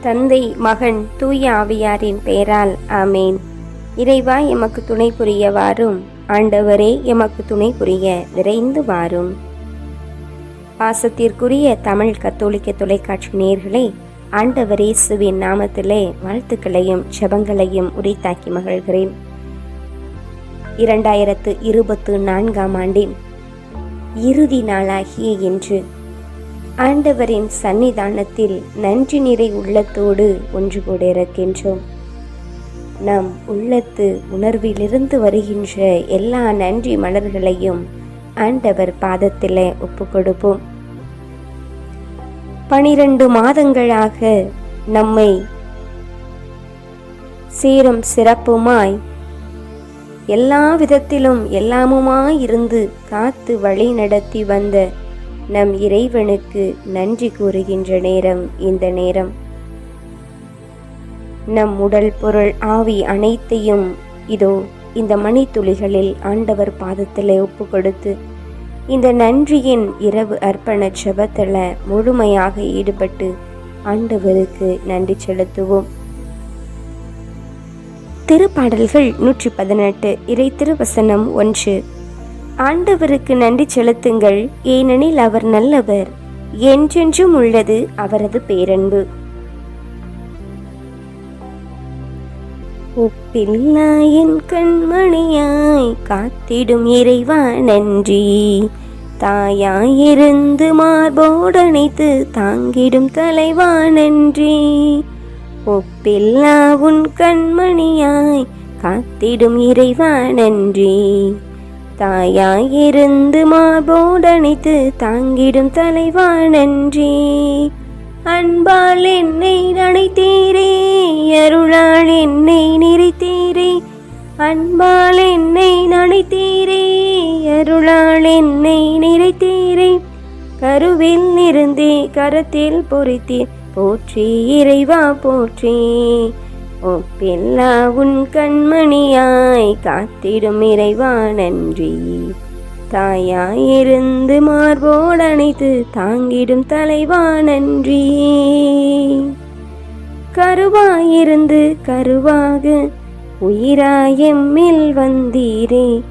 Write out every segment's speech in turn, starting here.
தந்தை மகன் தூய ஆவியாரின் பெயரால் ஆமேன். இறைவா எமக்கு துணை புரிய வாரும் ஆண்டவரே எமக்கு துணை புரிய விரைந்து வாரும். பாசத்திற்குரிய தமிழ் கத்தோலிக்க தொலைக்காட்சி நேர்களை ஆண்டவரே சுவின் நாமத்திலே வாழ்த்துக்களையும் ஜெபங்களையும் உரித்தாக்கி மகிழ்கிறேன். இரண்டாயிரத்து இருபத்து நான்காம் ஆண்டின் இறுதி நாளாகிய இன்று ஆண்டவரின் சன்னிதானத்தில் நன்றி நிறை உள்ளத்தோடு ஒன்று கூட இருக்கின்றோம். நம் உள்ளத்து உணர்விலிருந்து வருகின்ற எல்லா நன்றி மலர்களையும் ஆண்டவர் பாதத்திலே ஒப்பு கொடுப்போம். பனிரெண்டு மாதங்களாக நம்மை சீரும் சிறப்புமாய் எல்லா விதத்திலும் எல்லாமுமாய் இருந்து காத்து வழி நடத்தி வந்த நம் இறைவனுக்கு நன்றி கூறுகின்ற நேரம் இந்த நேரம். நம் உடல் பொருள் ஆவி அனைத்தையும் இதோ இந்த மணித்துளிகளில் ஆண்டவர் பாதத்தில் ஒப்பு கொடுத்து இந்த நன்றியின் இரவு அர்ப்பண செபத்தில் முழுமையாக ஈடுபட்டு ஆண்டவருக்கு நன்றி செலுத்துவோம். திருப்பாடல்கள் நூற்றி பதினெட்டு இறை திருவசனம் ஒன்று. ஆண்டவருக்கு நன்றி செலுத்துங்கள். ஏனெனில் அவர் நல்லவர். என்றென்றும் உள்ளது அவரது பேரன்பு. ஒப்பில்லா என் கண்மணியாய் காத்திடும் இறைவா நன்றி. தாயாயிருந்து மார்போடணைத்து தாங்கிடும் தலைவா நன்றி. ஒப்பில்லா உன் கண்மணியாய் காத்திடும் இறைவா நன்றி. தாயாயிருந்து மார்போடணைத்து தாங்கிடும் தலைவா நன்றி அன்பால் என்னை நனைத்தீரே அருளால் என்னை நிறைத்தீரே அன்பால் என்னை நனைத்தீரே அருளால் என்னை நிறைத்தீரே கருவில் இருந்தே கரத்தில் பொறித்தீர் போற்றி இறைவா போற்றி. ஒப்பெல்லா உன் கண்மணியாய் காத்திடும் இறைவா நன்றி தாயாயிருந்து மார்போடு அணைத்து தாங்கிடும் தலைவா நன்றி கருவாயிருந்து கருவாக உயிராயம்மில் வந்தீரே.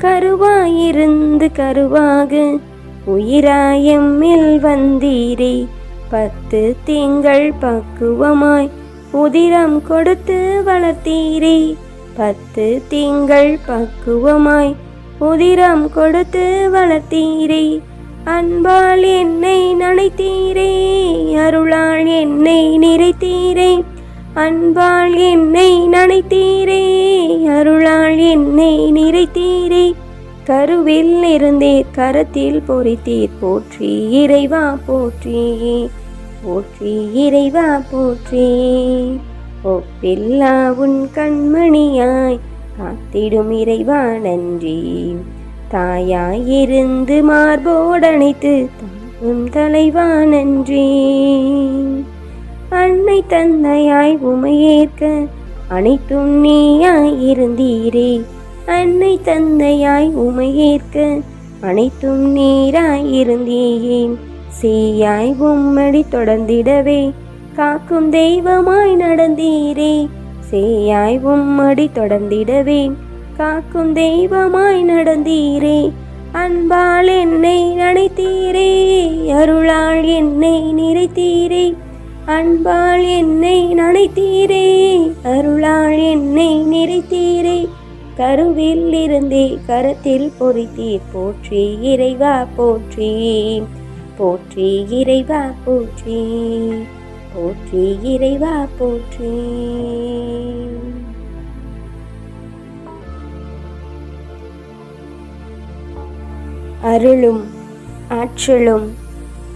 கருவாயிருந்து கருவாக உயிராயம்மில் வந்தீரே. பத்து திங்கள் பக்குவமாய் உதிரம் கொடுத்து வளர்த்தீரே. பத்து திங்கள் பக்குவமாய் உதிரம் கொடுத்து வளர்த்தீரே. அன்பால் என்னை நனைத்தீரே அருளால் என்னை நிறைத்தீரே. அன்பால் என்னை நனைத்தீரே அருளால் என்னை நிறைத்தீரே. கருவில் இருந்தீர் கரத்தில் பொறித்தீர் போற்றி இறைவா போற்றியே போற்றி இறைவா போற்றி. ஒப்பில்லா உன் கண்மணியாய் காத்திடும் இறைவா நன்றி. தாயாயிருந்து மார்போடணைத்து தாங்கும் தலைவா நன்றி. அன்னை தந்தையாய் உமையேற்க அனைத்தும் நீயாய் இருந்தீரே அன்னை தந்தையாய் உமையேற்க அனைத்தும் நீராய் இருந்தீயேன் சீயாய் உம்மடி தொடர்ந்திடவே காக்கும் தெய்வமாய் நடந்தீரே. சேயாய் உம்மடி தொடர்ந்திடவே காக்கும் தெய்வமாய் நடந்தீரே. அன்பால் என்னை நினைத்தீரே அருளால் என்னை நிறைத்தீரே. அன்பால் என்னை நனைத்தீரே அருளால் என்னை நிறைத்தீரே. கருவில் இருந்தே கரத்தில் பொறித்தீர் போற்றி இறைவா போற்றி. போற்றி இறைவா போற்றி. போற்றி இறைவா போற்றி. அருளும் ஆற்றலும்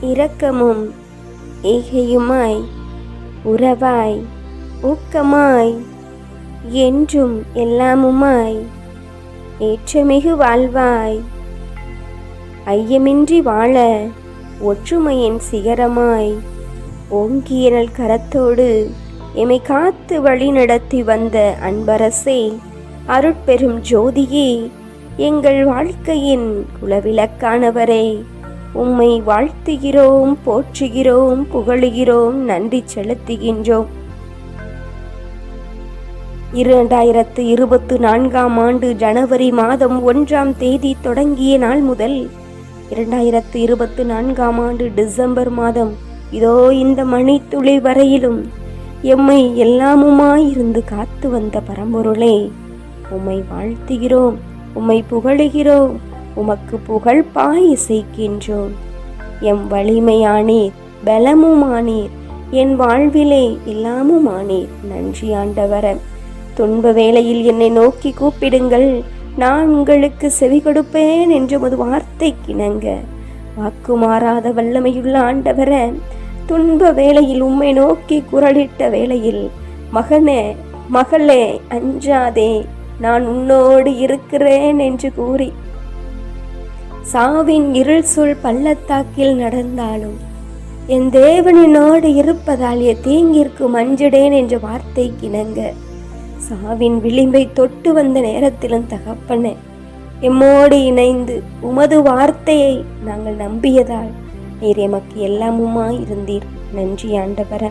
இரக்கமும் ஏகையுமாய் உறவாய் ஊக்கமாய் என்றும் எல்லாமுமாய் ஏற்றமிகு வாழ்வாய். ஐயமின்றி வாழ ஒற்றுமையின் சிகரமாய் ஓங்கியனல் கரத்தோடு எமை காத்து வழிநடத்தி வந்த அன்பரசே அருட்பெரும் ஜோதியே எங்கள் வாழ்க்கையின் குலவிளக்கானவரே உம்மை வாழ்த்துகிறோம் போற்றுகிறோம் புகழுகிறோம் நன்றி செலுத்துகின்றோம். இரண்டாயிரத்து இருபத்து நான்காம் ஆண்டு ஜனவரி மாதம் ஒன்றாம் தேதி தொடங்கிய நாள் முதல் இரண்டாயிரத்து இருபத்து நான்காம் ஆண்டு டிசம்பர் மாதம். இதோ இந்த மணித்துளி வரையிலும் எம்மை எல்லாமுமாயிருந்து காத்து வந்த பரம்பொருளே. உம்மை வாழ்த்துகிறோம் உம்மை புகழுகிறோம் உமக்கு புகழ் பாய் இசைக்கின்றோம் எம் வலிமையானீர் பலமுமானீர் என் வாழ்விலே எல்லாமுமானீர் நன்றி ஆண்டவர. துன்ப வேளையில் என்னை நோக்கி கூப்பிடுங்கள். நான் உங்களுக்கு செவி கொடுப்பேன் என்று ஒரு வார்த்தை கிணங்க வாக்கு மாறாத வல்லமையுள்ள ஆண்டவர துன்ப வேளையில் உம்மை நோக்கி குரலிட்ட வேளையில் மகனே மகளே அஞ்சாதே நான் உன்னோடு இருக்கிறேன் என்று கூறி சாவின் இருள் சொல் பள்ளத்தாக்கில் நடந்தாலும் என் தேவனினோடு இருப்பதால் என் தீங்கிற்கு மஞ்சிடேன் என்ற வார்த்தை கிணங்க சாவின் விளிம்பை தொட்டு வந்த நேரத்திலும் தகப்பனே எம்மோடு இணைந்து உமது வார்த்தையை நாங்கள் நம்பியதால் நீர் எமக்கு எல்லாமுமாய் இருந்தீர். நன்றி ஆண்டவர.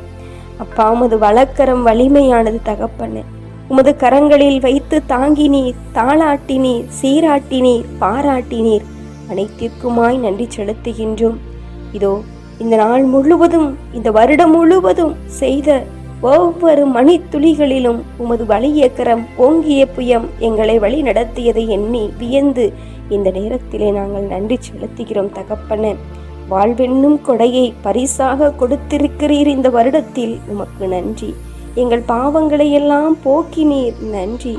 அப்பா உமது வழக்கரம் வலிமையானது தகப்பனே உமது கரங்களில் வைத்து தாங்கினீர் தாளாட்டினீர் சீராட்டினீர் பாராட்டினீர். அனைத்திற்குமாய் நன்றி செலுத்துகின்றோம். இதோ இந்த நாள் முழுவதும் இந்த வருடம் முழுவதும் செய்த ஒவ்வொரு மணித்துளிகளிலும் உமது வலிய கரம் ஓங்கிய புயம் எங்களை வழி நடத்தியதை எண்ணி வியந்து இந்த நேரத்திலே நாங்கள் நன்றி செலுத்துகிறோம் தகப்பன. வாழ்வென்னும் கொடையை பரிசாக கொடுத்திருக்கிறீர் இந்த வருடத்தில் உமக்கு நன்றி. எங்கள் பாவங்களை எல்லாம் போக்கினீர் நன்றி.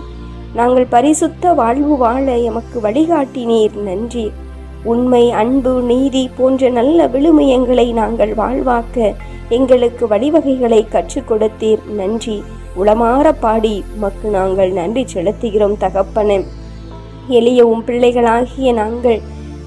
நாங்கள் பரிசுத்த வாழ்வு வாழ எமக்கு வழிகாட்டினீர் நன்றி. உண்மை அன்பு நீதி போன்ற நல்ல விழுமியங்களை நாங்கள் வாழ்வாக்க எங்களுக்கு வழிவகைகளை கற்றுக் கொடுத்தீர் நன்றி. உளமாற பாடி உமக்கு நாங்கள் நன்றி செலுத்துகிறோம் தகப்பன. எளிய உம் பிள்ளைகளாகிய நாங்கள்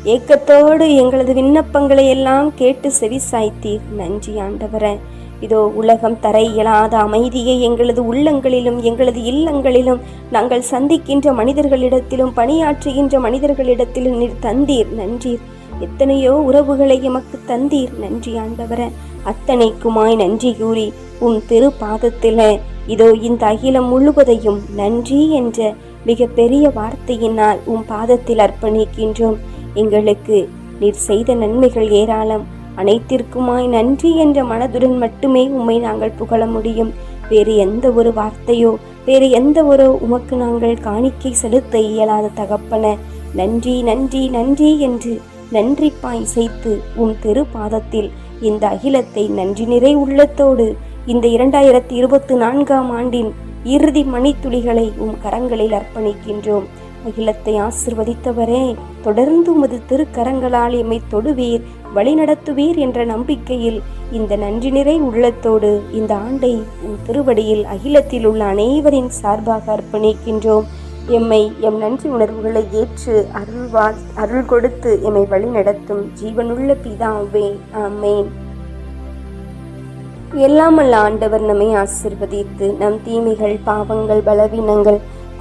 ஏக்கத்தோடு எங்களது விண்ணப்பங்களை எல்லாம் கேட்டு செவிசாய்த்தீர் நன்றி ஆண்டவரே. இதோ உலகம் தர இயலாத அமைதியை எங்களது உள்ளங்களிலும் எங்களது இல்லங்களிலும் நாங்கள் சந்திக்கின்ற மனிதர்களிடத்திலும் பணியாற்றுகின்ற மனிதர்களிடத்திலும் நீர் தந்தீர் நன்றீர். எத்தனையோ உறவுகளை எமக்கு தந்தீர் நன்றி ஆண்டவர. அத்தனைக்குமாய் நன்றி கூறி உன் திரு பாதத்தில இதோ இந்த அகிலம் முழுவதையும் நன்றி என்ற மிக பெரிய வார்த்தையினால் உன் பாதத்தில் அர்ப்பணிக்கின்றோம். எங்களுக்கு நீர் செய்த நன்மைகள் ஏராளம். அனைத்திற்குமாய் நன்றி என்ற மனதுடன் மட்டுமே உம்மை நாங்கள் புகழ முடியும். வேறு எந்த ஒரு வார்த்தையோ வேறு எந்த ஒரு உமக்கு நாங்கள் காணிக்கை செலுத்த இயலாத தகப்பன. நன்றி நன்றி நன்றி என்று நன்றிப்பாய் இசைத்து உன் தெரு பாதத்தில் இந்த அகிலத்தை நன்றி நிறை உள்ளத்தோடு இந்த இரண்டாயிரத்தி இருபத்தி நான்காம் ஆண்டின் இறுதி மணித்துளிகளை உம் கரங்களில் அர்ப்பணிக்கின்றோம். அகிலத்தை ஆசிர்வதித்தவரே தொடர்ந்து உமது திருக்கரங்களால் எம்மை தொடுவீர் வழிநடத்துவீர் என்ற நம்பிக்கையில் இந்த நன்றி நிறை உள்ளத்தோடு இந்த ஆண்டை உன் திருவடியில் அகிலத்தில் உள்ள அனைவரின் சார்பாக அர்ப்பணிக்கின்றோம். எம்மை எம் நன்றி உணர்வுகளை ஏற்று அருள்வா அருள் கொடுத்து எம்மை வழிநடத்தும் ஜீவனுள்ள பிதாவே ஆமேன். எல்லாமல்ல ஆண்டவர் நம்மை ஆசிர்வதித்து நம் தீமைகள் பாவங்கள் பலவீனங்கள்